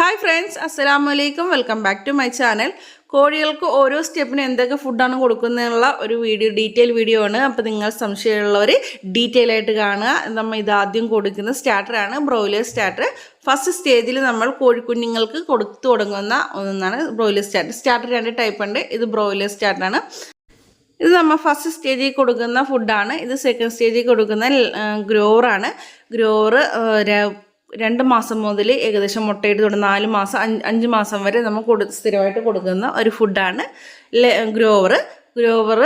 Hi friends അസ്സലാമു അലൈക്കും welcome back to my channel കോഴികൾക്ക് ഓരോ സ്റ്റെപ്പിന് എന്തൊക്കെ ഫുഡാണ് കൊടുക്കുന്നതിനുള്ള ഒരു വീഡിയോ ഡീറ്റെയിൽ വീഡിയോ ആണ്. അപ്പോൾ നിങ്ങൾ സംശയമുള്ളവർ ഡീറ്റെയിൽ ആയിട്ട് കാണുക. നമ്മൾ ഇതാദ്യം കൊടുക്കുന്ന സ്റ്റാർട്ടറാണ് ബ്രോയിലർ സ്റ്റാർട്ടർ ഫസ്റ്റ് സ്റ്റേജിൽ നമ്മൾ കോഴിക്കുഞ്ഞുങ്ങൾക്ക് കൊടുത്തു തുടങ്ങുന്ന ഒന്നാണ് ബ്രോയിലർ സ്റ്റാർട്ടർ സ്റ്റാർട്ടർ രണ്ട് ടൈപ്പ് ഉണ്ട്. ഇത് ബ്രോയിലർ സ്റ്റാർട്ടറാണ് ഇത് നമ്മൾ ഫസ്റ്റ് സ്റ്റേജിൽ കൊടുക്കുന്ന ഫുഡാണ് ഇത് സെക്കൻഡ് സ്റ്റേജിൽ കൊടുക്കുന്ന ഗ്രോവറാണ് ഗ്രോവർ രണ്ട് മാസം മുതൽ ഏകദേശം മുട്ടയിട്ട് തുടങ്ങി നാല് മാസം അഞ്ച് മാസം വരെ നമ്മൾ കൊടു സ്ഥിരമായിട്ട് കൊടുക്കുന്ന ഒരു ഫുഡാണ് ഗ്രോവർ ഗ്രോവർ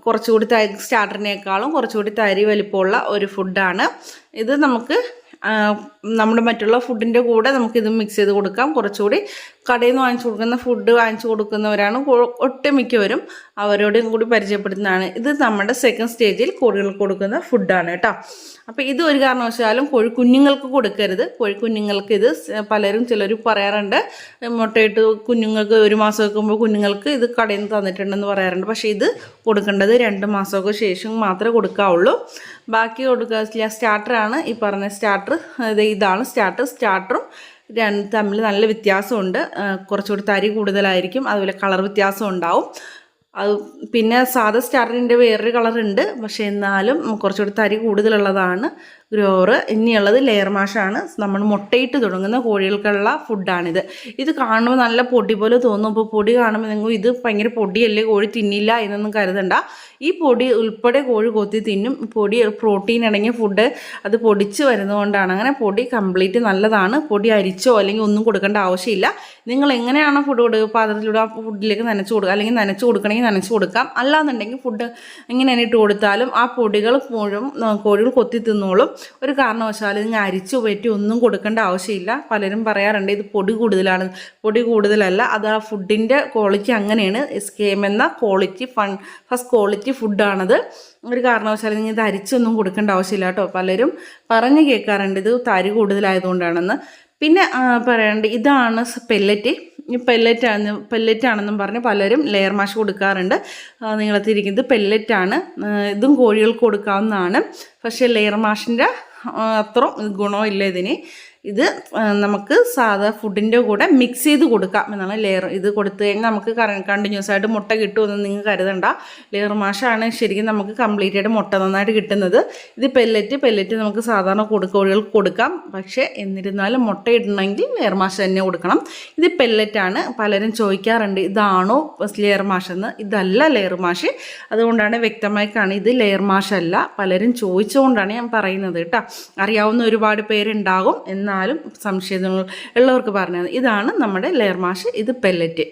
കുറച്ചുകൂടി തരി സ്റ്റാർട്ടറിനേക്കാളും കുറച്ചുകൂടി തരി വലിപ്പമുള്ള ഒരു ഫുഡാണ് ഇത് നമുക്ക് നമ്മുടെ മറ്റുള്ള ഫുഡിന്റെ കൂടെ നമുക്കിത് മിക്സ് ചെയ്ത് കൊടുക്കാം. കുറച്ചുകൂടി കടയിൽ നിന്ന് വാങ്ങിച്ചു കൊടുക്കുന്ന ഫുഡ് വാങ്ങിച്ചു കൊടുക്കുന്നവരാണ് ഒട്ടുമിക്കവരും അവരോടും കൂടി പരിചയപ്പെടുത്തുന്നതാണ്. ഇത് നമ്മുടെ സെക്കൻഡ് സ്റ്റേജിൽ കോഴികൾക്ക് കൊടുക്കുന്ന ഫുഡാണ് കേട്ടോ. അപ്പോൾ ഇത് ഒരു കാരണവശാലും കോഴി കുഞ്ഞുങ്ങൾക്ക് കൊടുക്കരുത്. കോഴി കുഞ്ഞുങ്ങൾക്ക് ഇത് പലരും ചിലർ പറയാറുണ്ട്. മുട്ടയിട്ട് കുഞ്ഞുങ്ങൾക്ക് ഒരു മാസം വെക്കുമ്പോൾ കുഞ്ഞുങ്ങൾക്ക് ഇത് കടയിൽ നിന്ന് തന്നിട്ടുണ്ടെന്ന് പറയാറുണ്ട്. പക്ഷേ ഇത് കൊടുക്കേണ്ടത് രണ്ട് മാസമൊക്കെ ശേഷം മാത്രമേ കൊടുക്കാവുള്ളൂ. ബാക്കി കൊടുക്കുക സ്റ്റാർട്ടറാണ് ഈ പറഞ്ഞ സ്റ്റാർട്ടർ. ഇതാണ് സ്റ്റാർട്ടർ. സ്റ്റാർട്ടറും രണ്ട് തമ്മിൽ നല്ല വ്യത്യാസമുണ്ട്. കുറച്ചുകൂടി തരി കൂടുതലായിരിക്കും. അതുപോലെ കളർ വ്യത്യാസം ഉണ്ടാവും അത് പിന്നെ സാധാ സ്റ്റാർട്ടറിന്റെ വേറൊരു കളറുണ്ട്. പക്ഷേ എന്നാലും കുറച്ചുകൂടി തരി കൂടുതലുള്ളതാണ്. ഗ്രോറ് ഇനിയുള്ളത് ലെയർ മാഷാണ് നമ്മൾ മുട്ടയിട്ട് തുടങ്ങുന്ന കോഴികൾക്കുള്ള ഫുഡാണിത് ഇത് കാണുമ്പോൾ നല്ല പൊടി പോലെ തോന്നും. അപ്പോൾ പൊടി കാണുമ്പോൾ നിങ്ങൾ ഇത് ഭയങ്കര പൊടിയല്ലേ? കോഴി തിന്നില്ല എന്നൊന്നും കരുതണ്ട. ഈ പൊടി ഉൾപ്പെടെ കോഴി കൊത്തി തിന്നും. പൊടി പ്രോട്ടീൻ അടങ്ങിയ ഫുഡ് അത് പൊടിച്ച് വരുന്നതുകൊണ്ടാണ്. അങ്ങനെ പൊടി കംപ്ലീറ്റ് നല്ലതാണ്. പൊടി അരിച്ചോ അല്ലെങ്കിൽ ഒന്നും കൊടുക്കേണ്ട ആവശ്യമില്ല. നിങ്ങൾ എങ്ങനെയാണോ ഫുഡ് കൊടുക്കുക? പാത്രത്തിലൂടെ ആ ഫുഡിലേക്ക് നനച്ച് കൊടുക്കുക. അല്ലെങ്കിൽ നനച്ച് കൊടുക്കണമെങ്കിൽ നനച്ച് കൊടുക്കാം. അല്ലാന്നുണ്ടെങ്കിൽ ഫുഡ് ഇങ്ങനെ ഇട്ട് കൊടുത്താലും ആ പൊടികൾ മുഴുവൻ കോഴികൾ കൊത്തി തിന്നോളും. ഒരു കാരണവശാലും നിങ്ങൾ അരിച്ചു പറ്റി ഒന്നും കൊടുക്കേണ്ട ആവശ്യമില്ല. പലരും പറയാറുണ്ട് ഇത് പൊടി കൂടുതലാണ്. പൊടി കൂടുതലല്ല അത് ആ ഫുഡിന്റെ ക്വാളിറ്റി അങ്ങനെയാണ്. എസ് എന്ന ക്വാളിറ്റി ഫൺ ഫസ്റ്റ് ക്വാളിറ്റി ഫുഡാണത് ഒരു കാരണവശാലും നിങ്ങൾ ഇത് അരിച്ചൊന്നും കൊടുക്കേണ്ട ആവശ്യമില്ല കേട്ടോ. പലരും പറഞ്ഞു കേൾക്കാറുണ്ട് ഇത് തരി കൂടുതലായതുകൊണ്ടാണെന്ന്. പിന്നെ പറയേണ്ടത് ഇതാണ് പെല്ലറ്റ് പെല്ലറ്റാണ് പെല്ലറ്റാണെന്നും പറഞ്ഞ് പലരും ലെയർ മാഷ് കൊടുക്കാറുണ്ട്. നിങ്ങളത്തിരിക്കുന്നത് പെല്ലറ്റാണ് ഇതും കോഴികൾക്ക് കൊടുക്കാവുന്നതാണ്. പക്ഷേ ലെയർ മാഷിന്റെ അത്ര ഗുണമില്ല ഇതിന്. ഇത് നമുക്ക് സാധാ ഫുഡിന്റെ കൂടെ മിക്സ് ചെയ്ത് കൊടുക്കാം എന്നാണ് ലെയർ ഇത് കൊടുത്തു കഴിഞ്ഞാൽ നമുക്ക് കണ്ടിന്യൂസ് ആയിട്ട് മുട്ട കിട്ടുമെന്ന് നിങ്ങൾ കരുതണ്ട. ലെയർ മാഷാണ് ശരിക്കും നമുക്ക് കംപ്ലീറ്റ് ആയിട്ട് മുട്ട നന്നായിട്ട് കിട്ടുന്നത്. ഇത് പെല്ലറ്റ് പെല്ലറ്റ് നമുക്ക് സാധാരണ കൊടുക്കോഴികൾക്ക് കൊടുക്കാം. പക്ഷേ എന്നിരുന്നാലും മുട്ട ഇടണമെങ്കിൽ ലെയർ മാഷ് തന്നെ കൊടുക്കണം. ഇത് പെല്ലറ്റാണ് പലരും ചോദിക്കാറുണ്ട് ഇതാണോ ലെയർ മാഷെന്ന് ഇതല്ല ലെയർ മാഷ്. അതുകൊണ്ടാണ് വ്യക്തമായി കാണുന്നത് ഇത് ലെയർ മാഷല്ല പലരും ചോദിച്ചുകൊണ്ടാണ് ഞാൻ പറയുന്നത് കേട്ടോ. അറിയാവുന്ന ഒരുപാട് പേരുണ്ടാകും. എന്നാൽ എന്നാലും സംശയങ്ങൾ ഉള്ളവർക്ക് പറഞ്ഞത് ഇതാണ് നമ്മുടെ ലെയർ മാഷ് ഇത് പെല്ലറ്റ്.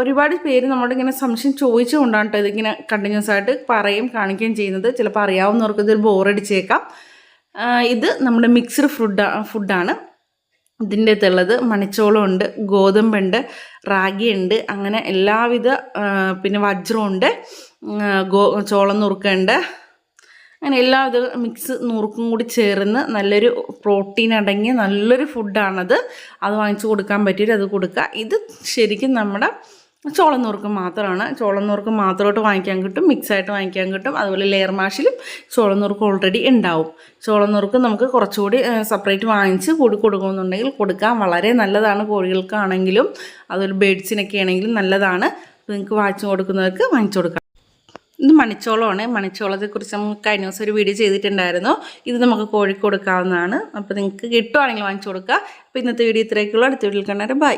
ഒരുപാട് പേര് നമ്മുടെ ഇങ്ങനെ സംശയം ചോദിച്ചുകൊണ്ടാണ് കേട്ടോ ഇതിങ്ങനെ കണ്ടിന്യൂസ് ആയിട്ട് പറയും കാണിക്കുകയും ചെയ്യുന്നത്. ചിലപ്പോൾ അറിയാവുന്നവർക്ക് ഇതിൽ ബോറടിച്ചേക്കാം ഇത് നമ്മുടെ മിക്സ്ഡ് ഫുഡ് ഫുഡാണ് ഇതിന്റെ അകത്തുള്ളത് മണിച്ചോളം ഉണ്ട് ഗോതമ്പുണ്ട് റാഗിയുണ്ട് അങ്ങനെ എല്ലാവിധ പിന്നെ വജ്രമുണ്ട് ഗോ ചോളം നുറുക്കുണ്ട് അങ്ങനെ എല്ലാ ഇത് മിക്സ് നുറുക്കും കൂടി ചേർന്ന് നല്ലൊരു പ്രോട്ടീൻ അടങ്ങിയ നല്ലൊരു ഫുഡാണത്. അത് വാങ്ങിച്ചു കൊടുക്കാൻ പറ്റിയിട്ട് അത് കൊടുക്കുക. ഇത് ശരിക്കും നമ്മുടെ ചോളം നുറുക്ക് മാത്രമാണ്. ചോളം നുറുക്ക് മാത്രമായിട്ട് വാങ്ങിക്കാൻ കിട്ടും മിക്സായിട്ട് വാങ്ങിക്കാൻ കിട്ടും. അതുപോലെ ലെയർ മാഷിലും ചോളം നുറുക്ക് ഓൾറെഡി ഉണ്ടാവും. ചോളം നുറുക്ക് നമുക്ക് കുറച്ചുകൂടി സെപ്പറേറ്റ് വാങ്ങിച്ച് കൂടി കൊടുക്കുമെന്നുണ്ടെങ്കിൽ കൊടുക്കാൻ വളരെ നല്ലതാണ് കോഴികൾക്കാണെങ്കിലും അതുപോലെ ബേഡ്സിനൊക്കെ ആണെങ്കിലും നല്ലതാണ്. നിങ്ങൾക്ക് വാങ്ങിച്ചു കൊടുക്കുന്നവർക്ക് വാങ്ങിച്ചു കൊടുക്കാം. ഇത് മണിച്ചോളമാണ് മണിച്ചോളത്തെക്കുറിച്ച് നമുക്ക് കഴിഞ്ഞ ദിവസം ഒരു വീഡിയോ ചെയ്തിട്ടുണ്ടായിരുന്നു. ഇത് നമുക്ക് കോഴിക്ക് കൊടുക്കാവുന്നതാണ്. അപ്പോൾ നിങ്ങൾക്ക് കിട്ടുവാണെങ്കിൽ വാങ്ങിച്ചു കൊടുക്കുക അപ്പോൾ ഇന്നത്തെ വീഡിയോ ഇത്രയൊക്കെയുള്ളൂ അടുത്ത വീഡിയോയിൽ കണ്ടാൽ ബൈ.